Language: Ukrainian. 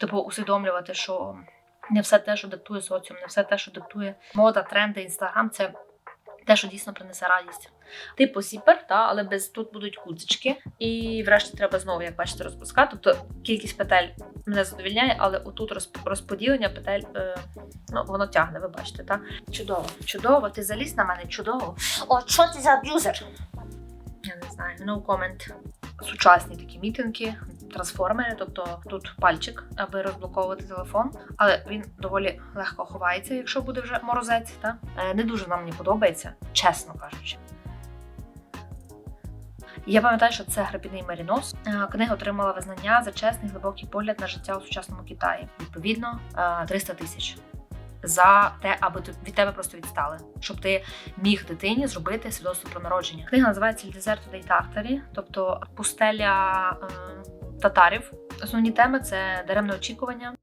типу, усвідомлювати, що не все те, що диктує соціум, не все те, що диктує мода, тренди, інстаграм, це те, що дійсно принесе радість. Типу сіпер, та, але без тут будуть кузички. І врешті треба знову, як бачите, розпускати. Тобто кількість петель мене задовільняє, але отут розп- розподілення петель, е, ну, воно тягне, ви бачите, так? Чудово, чудово, ти заліз на мене, чудово. О, що ти за аб'юзер? Я не знаю, no comment. Сучасні такі мітинги, трансформери, тобто тут пальчик, аби розблоковувати телефон, але він доволі легко ховається, якщо буде вже морозець. Та? Е, Не дуже нам мені подобається, чесно кажучи. Я пам'ятаю, що це грабіний Марінос. Е, Книга отримала визнання за чесний глибокий погляд на життя у сучасному Китаї. Відповідно, е, 300 тисяч. За те, аби від тебе просто відстали, щоб ти міг дитині зробити свідоцтво про народження. Книга називається «Il deserto тобто пустеля е, татарів. Основні теми це даремне очікування,